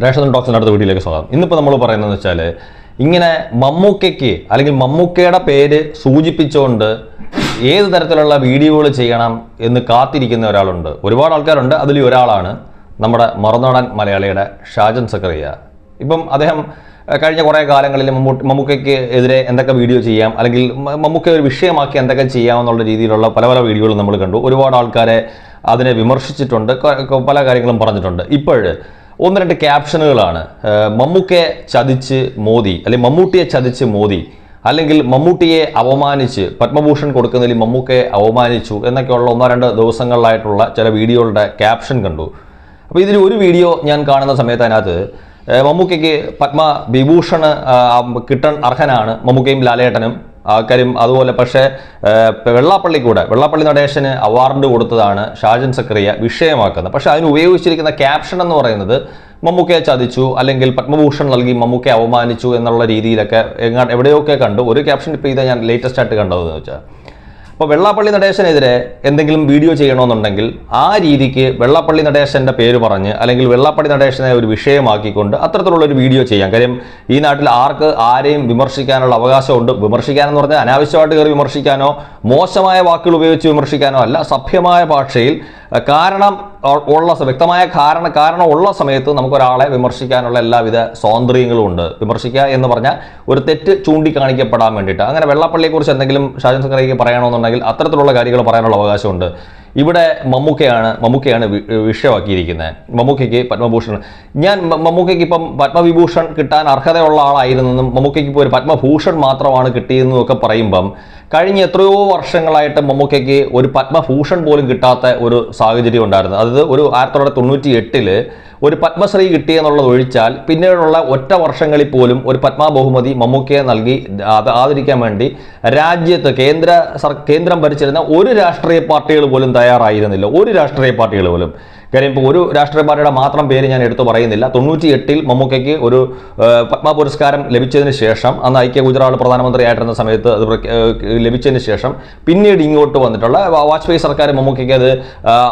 Ration ടോക്സിന്റെ അടുത്ത വീട്ടിലേക്ക് സ്വാഗതം. ഇന്നിപ്പോൾ നമ്മൾ പറയുന്നതെന്ന് വെച്ചാൽ ഇങ്ങനെ മമ്മൂക്കയ്ക്ക് അല്ലെങ്കിൽ മമ്മൂക്കയുടെ പേര് സൂചിപ്പിച്ചുകൊണ്ട് ഏത് തരത്തിലുള്ള വീഡിയോകൾ ചെയ്യണം എന്ന് കാത്തിരിക്കുന്ന ഒരാളുണ്ട്. ഒരുപാട് ആൾക്കാരുണ്ട്. അതിൽ ഒരാളാണ് നമ്മുടെ മറുനാടൻ മലയാളിയുടെ ഷാജൻ സക്കറിയ. ഇപ്പം അദ്ദേഹം കഴിഞ്ഞ കുറേ കാലങ്ങളിൽ മമ്മൂട്ടി മമ്മൂക്കയ്ക്ക് എതിരെ എന്തൊക്കെ വീഡിയോ ചെയ്യാം അല്ലെങ്കിൽ മമ്മൂക്ക ഒരു വിഷയമാക്കി എന്തൊക്കെ ചെയ്യാമെന്നുള്ള രീതിയിലുള്ള പല പല വീഡിയോകളും നമ്മൾ കണ്ടു. ഒരുപാട് ആൾക്കാരെ അതിനെ വിമർശിച്ചിട്ടുണ്ട്. പല കാര്യങ്ങളും പറഞ്ഞിട്ടുണ്ട്. ഇപ്പോഴ് ഒന്ന് രണ്ട് ക്യാപ്ഷനുകളാണ്. മമ്മൂക്കയെ ചതിച്ച് മോദി അല്ലെങ്കിൽ മമ്മൂട്ടിയെ ചതിച്ച് മോദി അല്ലെങ്കിൽ മമ്മൂട്ടിയെ അപമാനിച്ച് പത്മഭൂഷൺ കൊടുക്കുന്നതിൽ മമ്മൂക്കയെ അവമാനിച്ചു എന്നൊക്കെയുള്ള ഒന്നോ രണ്ട് ദിവസങ്ങളിലായിട്ടുള്ള ചില വീഡിയോകളുടെ ക്യാപ്ഷൻ കണ്ടു. അപ്പോൾ ഇതിൽ ഒരു വീഡിയോ ഞാൻ കാണുന്ന സമയത്ത് അതിനകത്ത് മമ്മൂക്കയ്ക്ക് പത്മ വിഭൂഷണ് അർഹനാണ് മമ്മൂക്കയും ലാലേട്ടനും. ആ കാര്യം അതുപോലെ പക്ഷേ വെള്ളാപ്പള്ളി കൂടെ വെള്ളാപ്പള്ളി നടേശന് അവാർഡ് കൊടുത്തതാണ് ഷാജൻ സക്രിയ വിഷയമാക്കുന്നത്. പക്ഷേ അതിന് ഉപയോഗിച്ചിരിക്കുന്ന ക്യാപ്ഷൻ എന്ന് പറയുന്നത് മമ്മൂക്കയെ ചതിച്ചു അല്ലെങ്കിൽ പത്മഭൂഷൺ നൽകി മമ്മൂക്കയെ അവമാനിച്ചു എന്നുള്ള രീതിയിലൊക്കെ എവിടെയൊക്കെ കണ്ടു. ഒരു ക്യാപ്ഷൻ ഇപ്പോൾ ഇതാണ് ഞാൻ ലേറ്റസ്റ്റ് ആയിട്ട് കണ്ടതെന്ന് വെച്ചാൽ അപ്പോൾ വെള്ളാപ്പള്ളി നടേശനെതിരെ എന്തെങ്കിലും വീഡിയോ ചെയ്യണമെന്നുണ്ടെങ്കിൽ ആ രീതിക്ക് വെള്ളാപ്പള്ളി നടേശന്റെ പേര് പറഞ്ഞ് അല്ലെങ്കിൽ വെള്ളാപ്പള്ളി നടേശനെ ഒരു വിഷയമാക്കിക്കൊണ്ട് അത്തരത്തിലുള്ളൊരു വീഡിയോ ചെയ്യാം. കാര്യം ഈ നാട്ടിൽ ആർക്ക് ആരെയും വിമർശിക്കാനുള്ള അവകാശമുണ്ട്. വിമർശിക്കാനെന്ന് പറഞ്ഞാൽ അനാവശ്യമായിട്ട് കയറി വിമർശിക്കാനോ മോശമായ വാക്കുകൾ ഉപയോഗിച്ച് വിമർശിക്കാനോ അല്ല സഭ്യമായ ഭാഷയിൽ കാരണം ഉള്ള വ്യക്തമായ കാരണം കാരണം ഉള്ള സമയത്ത് നമുക്കൊരാളെ വിമർശിക്കാനുള്ള എല്ലാവിധ സ്വാതന്ത്ര്യങ്ങളും ഉണ്ട്. വിമർശിക്കുക എന്ന് പറഞ്ഞാൽ ഒരു തെറ്റ് ചൂണ്ടിക്കാണിക്കപ്പെടാൻ വേണ്ടിയിട്ട്. അങ്ങനെ വെള്ളപ്പള്ളിയെക്കുറിച്ച് എന്തെങ്കിലും ഷാജൻ സക്കറിക്ക് പറയണമെന്നുണ്ടെങ്കിൽ അത്തരത്തിലുള്ള കാര്യങ്ങൾ പറയാനുള്ള അവകാശമുണ്ട്. ഇവിടെ മമ്മൂക്കയാണ് മമ്മൂക്കയാണ് വിഷയമാക്കിയിരിക്കുന്നത്. മമ്മൂക്കയ്ക്ക് പത്മഭൂഷൺ. ഞാൻ മമ്മൂക്കയ്ക്ക് ഇപ്പം പത്മവിഭൂഷൺ കിട്ടാൻ അർഹതയുള്ള ആളായിരുന്നെന്നും മമ്മൂക്കയ്ക്ക് ഇപ്പോൾ ഒരു പത്മഭൂഷൺ മാത്രമാണ് കിട്ടിയതെന്നും ഒക്കെ പറയുമ്പം കഴിഞ്ഞ എത്രയോ വർഷങ്ങളായിട്ട് മമ്മൂക്കയ്ക്ക് ഒരു പത്മഭൂഷൺ പോലും കിട്ടാത്ത ഒരു സാഹചര്യം ഉണ്ടായിരുന്നു. അതായത് ഒരു ആയിരത്തി തൊള്ളായിരത്തി തൊണ്ണൂറ്റി എട്ടിൽ ഒരു പത്മശ്രീ കിട്ടിയെന്നുള്ളത് ഒഴിച്ചാൽ പിന്നീടുള്ള ഒറ്റ വർഷങ്ങളിൽ പോലും ഒരു പത്മ ബഹുമതി മമ്മൂക്കയെ നൽകി ആദരിക്കാൻ വേണ്ടി രാജ്യത്ത് കേന്ദ്ര കേന്ദ്രം ഭരിച്ചിരുന്ന ഒരു രാഷ്ട്രീയ പാർട്ടികൾ പോലും തയ്യാറായിരുന്നില്ല. ഒരു രാഷ്ട്രീയ പാർട്ടികൾ പോലും. കാര്യം ഇപ്പോൾ ഒരു രാഷ്ട്രീയ പാർട്ടിയുടെ മാത്രം പേര് ഞാൻ എടുത്തു പറയുന്നില്ല. തൊണ്ണൂറ്റി എട്ടിൽ മമ്മൂക്കയ്ക്ക് ഒരു പത്മ പുരസ്കാരം ലഭിച്ചതിന് ശേഷം അന്ന് ഐക്യ ഗുജറാൾ പ്രധാനമന്ത്രിയായിട്ടിരുന്ന സമയത്ത് അത് ലഭിച്ചതിന് ശേഷം പിന്നീട് ഇങ്ങോട്ട് വന്നിട്ടുള്ള വാജ്പേയി സർക്കാർ മമ്മൂക്കയ്ക്ക് അത്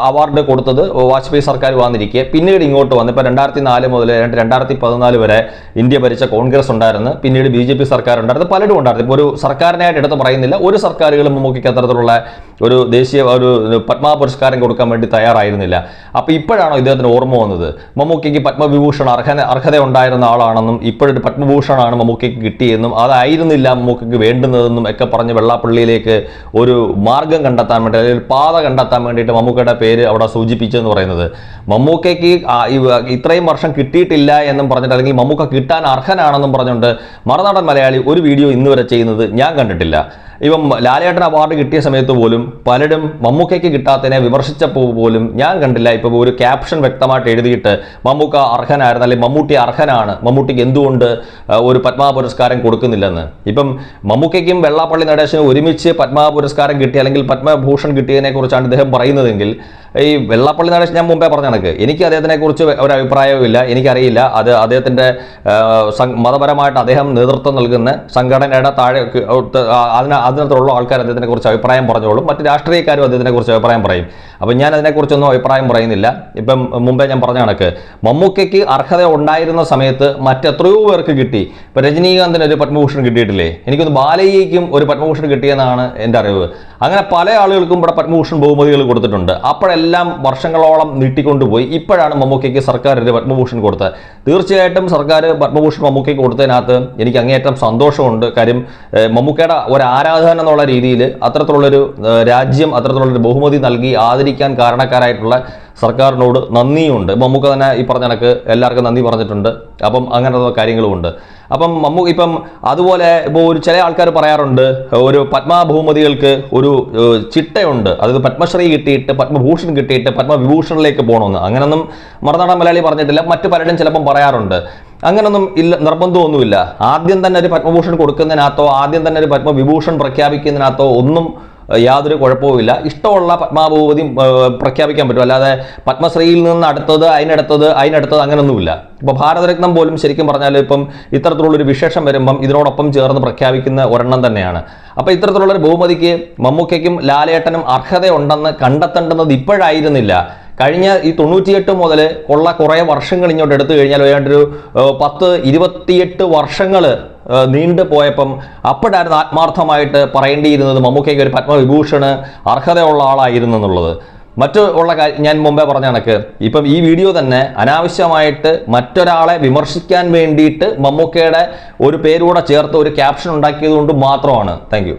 അവാർഡ് കൊടുത്തത് വാജ്പേയി സർക്കാർ വന്നിരിക്കെ. പിന്നീട് ഇങ്ങോട്ട് വന്ന് ഇപ്പോൾ രണ്ടായിരത്തി നാല് മുതൽ രണ്ട് രണ്ടായിരത്തി പതിനാല് വരെ ഇന്ത്യ ഭരിച്ച കോൺഗ്രസ് ഉണ്ടായിരുന്നു. പിന്നീട് ബി ജെ പി സർക്കാർ ഉണ്ടായിരുന്നു. പലരും ഉണ്ടായിരുന്നു. ഇപ്പോൾ ഒരു സർക്കാരിനായിട്ട് എടുത്ത് പറയുന്നില്ല. ഒരു സർക്കാരുകളും മമ്മൂക്കയ്ക്ക് അത്തരത്തിലുള്ള ഒരു ദേശീയ ഒരു പത്മ പുരസ്കാരം കൊടുക്കാൻ വേണ്ടി തയ്യാറായിരുന്നില്ല. അപ്പോൾ ഇപ്പോഴാണോ ഇദ്ദേഹത്തിന് ഓർമ്മ വന്നത്? മമ്മൂക്കയ്ക്ക് പത്മവിഭൂഷൺ അർഹന അർഹത ഉണ്ടായിരുന്ന ആളാണെന്നും ഇപ്പോഴൊരു പത്മഭൂഷണാണ് മമ്മൂക്കയ്ക്ക് കിട്ടിയെന്നും അതായിരുന്നില്ല മമ്മൂക്കയ്ക്ക് വേണ്ടുന്നതെന്നും ഒക്കെ പറഞ്ഞ് വെള്ളാപ്പള്ളിയിലേക്ക് ഒരു മാർഗം കണ്ടെത്താൻ വേണ്ടി അല്ലെങ്കിൽ പാത കണ്ടെത്താൻ വേണ്ടിയിട്ട് മമ്മൂക്കയുടെ പേര് അവിടെ സൂചിപ്പിച്ചെന്ന് പറയുന്നത്. മമ്മൂക്കയ്ക്ക് ഇത്രയും വർഷം കിട്ടിയിട്ടില്ല എന്നും പറഞ്ഞിട്ട് അല്ലെങ്കിൽ മമ്മൂക്ക കിട്ടാൻ അർഹനാണെന്നും പറഞ്ഞുകൊണ്ട് മറുനാടൻ മലയാളി ഒരു വീഡിയോ ഇന്ന് വരെ ചെയ്യുന്നത് ഞാൻ കണ്ടിട്ടില്ല. ഇപ്പം ലാലേട്ടൻ അവാർഡ് കിട്ടിയ സമയത്ത് പോലും പലരും മമ്മൂക്കയ്ക്ക് കിട്ടാത്തതിനെ വിമർശിച്ചപ്പോൾ പോലും ഞാൻ കണ്ടില്ല. ഇപ്പോൾ ഒരു ക്യാപ്ഷൻ വ്യക്തമായിട്ട് എഴുതിയിട്ട് മമ്മൂക്ക അർഹനായിരുന്നു അല്ലെങ്കിൽ മമ്മൂട്ടി അർഹനാണ്. മമ്മൂട്ടിക്ക് എന്തുകൊണ്ട് ഒരു പത്മ പുരസ്കാരം കൊടുക്കുന്നില്ലെന്ന്. ഇപ്പം മമ്മൂക്കയ്ക്കും വെള്ളാപ്പള്ളി നടേശനും ഒരുമിച്ച് പത്മ പുരസ്കാരം കിട്ടി അല്ലെങ്കിൽ പത്മഭൂഷൺ കിട്ടിയതിനെക്കുറിച്ചാണ് ഇദ്ദേഹം പറയുന്നതെങ്കിൽ ഈ വെള്ളപ്പള്ളി നടേശൻ ഞാൻ മുമ്പേ പറഞ്ഞ കണക്ക്. എനിക്ക് അദ്ദേഹത്തിനെ കുറിച്ച് ഒരു അഭിപ്രായവുമില്ല എനിക്കറിയില്ല. അത് അദ്ദേഹത്തിന്റെ മതപരമായിട്ട് അദ്ദേഹം നേതൃത്വം നൽകുന്ന സംഘടനയുടെ താഴെ അതിന് അതിന അതിനകത്തുള്ള ആൾക്കാർ അദ്ദേഹത്തിനെ കുറിച്ച് അഭിപ്രായം പറഞ്ഞോളും. മറ്റ് രാഷ്ട്രീയക്കാരും അദ്ദേഹത്തിനെ കുറിച്ച് അഭിപ്രായം പറയും. അപ്പം ഞാൻ അതിനെക്കുറിച്ചൊന്നും അഭിപ്രായം പറയുന്നില്ല. ഇപ്പം മുമ്പേ ഞാൻ പറഞ്ഞ കണക്ക്. മമ്മൂക്കയ്ക്ക് അർഹത ഉണ്ടായിരുന്ന സമയത്ത് മറ്റെത്രയോ പേർക്ക് കിട്ടി. ഇപ്പം രജനീകാന്തിന് ഒരു പത്മഭൂഷൺ കിട്ടിയിട്ടില്ലേ? എനിക്കൊന്ന് ബാലയ്യയ്ക്കും ഒരു പത്മഭൂഷൺ കിട്ടിയെന്നാണ് എന്റെ അറിവ്. അങ്ങനെ പല ആളുകൾക്കും ഇവിടെ പത്മഭൂഷൺ ബഹുമതികൾ കൊടുത്തിട്ടുണ്ട്. അപ്പോഴെല്ലാം വർഷങ്ങളോളം നീട്ടിക്കൊണ്ടുപോയി. ഇപ്പോഴാണ് മമ്മൂക്കയ്ക്ക് സർക്കാർ ഒരു പത്മഭൂഷൺ കൊടുത്തത്. തീർച്ചയായിട്ടും സർക്കാർ പത്മഭൂഷൺ മമ്മൂക്കയ്ക്ക് കൊടുത്തതിനകത്ത് എനിക്ക് അങ്ങേയറ്റം സന്തോഷമുണ്ട്. കാര്യം മമ്മൂക്കയുടെ ഒരു ആരാധന എന്നുള്ള രീതിയിൽ അത്തരത്തിലുള്ളൊരു രാജ്യം അത്തരത്തിലുള്ളൊരു ബഹുമതി നൽകി ആദരിക്കാൻ കാരണക്കാരായിട്ടുള്ള സർക്കാരിനോട് നന്ദിയുണ്ട്. മമ്മൂക്ക തന്നെ ഈ പറഞ്ഞ കണക്ക് എല്ലാവർക്കും നന്ദി പറഞ്ഞിട്ടുണ്ട്. അപ്പം അങ്ങനത്തെ കാര്യങ്ങളുമുണ്ട്. അപ്പം മമ്മൂ ഇപ്പം അതുപോലെ ഇപ്പോൾ ഒരു ചില ആൾക്കാർ പറയാറുണ്ട് ഒരു പത്മഭൂമതികൾക്ക് ഒരു ചിട്ടയുണ്ട്. അതായത് പത്മശ്രീ കിട്ടിയിട്ട് പത്മഭൂഷൺ കിട്ടിയിട്ട് പത്മവിഭൂഷണിലേക്ക് പോകണമെന്ന് അങ്ങനൊന്നും മറുനാടൻ മലയാളി പറഞ്ഞിട്ടില്ല. മറ്റു പലരും ചിലപ്പം പറയാറുണ്ട്. അങ്ങനൊന്നും ഇല്ല നിർബന്ധമൊന്നുമില്ല. ആദ്യം തന്നെ ഒരു പത്മഭൂഷൺ കൊടുക്കുന്നതിനകത്തോ ആദ്യം തന്നെ ഒരു പത്മവിഭൂഷൺ പ്രഖ്യാപിക്കുന്നതിനകത്തോ ഒന്നും യാതൊരു കുഴപ്പവുമില്ല. ഇഷ്ടമുള്ള പത്മാഭൂപതി പ്രഖ്യാപിക്കാൻ പറ്റും. അല്ലാതെ പത്മശ്രീയിൽ നിന്ന് അടുത്തത് അതിനടുത്തത് അതിനടുത്തത് അങ്ങനെയൊന്നുമില്ല ഇപ്പോൾ ഭാരതരത്നം പോലും ശരിക്കും പറഞ്ഞാൽ ഇപ്പം ഇത്തരത്തിലുള്ളൊരു വിശേഷം വരുമ്പം ഇതിനോടൊപ്പം ചേർന്ന് പ്രഖ്യാപിക്കുന്ന ഒരെണ്ണം തന്നെയാണ്. അപ്പോൾ ഇത്തരത്തിലുള്ളൊരു ബഹുമതിക്ക് മമ്മൂക്കയ്ക്കും ലാലേട്ടനും അർഹതയുണ്ടെന്ന് കണ്ടെത്തേണ്ടുന്നത് ഇപ്പോഴായിരുന്നില്ല. കഴിഞ്ഞ ഈ തൊണ്ണൂറ്റിയെട്ട് മുതൽ ഉള്ള കുറേ വർഷങ്ങൾ ഇങ്ങോട്ട് എടുത്തു കഴിഞ്ഞാൽ ഏതാണ്ടൊരു പത്ത് ഇരുപത്തിയെട്ട് വർഷങ്ങൾ നീണ്ടു പോയപ്പം അപ്പോഴായിരുന്നു ആത്മാർത്ഥമായിട്ട് പറയേണ്ടിയിരുന്നത് മമ്മൂക്കയ്ക്ക് ഒരു പത്മവിഭൂഷണ് അർഹതയുള്ള ആളായിരുന്നു എന്നുള്ളത്. മറ്റു ഉള്ള കാര്യം ഞാൻ മുമ്പേ പറഞ്ഞ കണക്ക് ഇപ്പം ഈ വീഡിയോ തന്നെ അനാവശ്യമായിട്ട് മറ്റൊരാളെ വിമർശിക്കാൻ വേണ്ടിയിട്ട് മമ്മൂക്കയുടെ ഒരു പേരൂടെ ചേർത്ത് ഒരു ക്യാപ്ഷൻ ഉണ്ടാക്കിയത് കൊണ്ട് മാത്രമാണ് താങ്ക്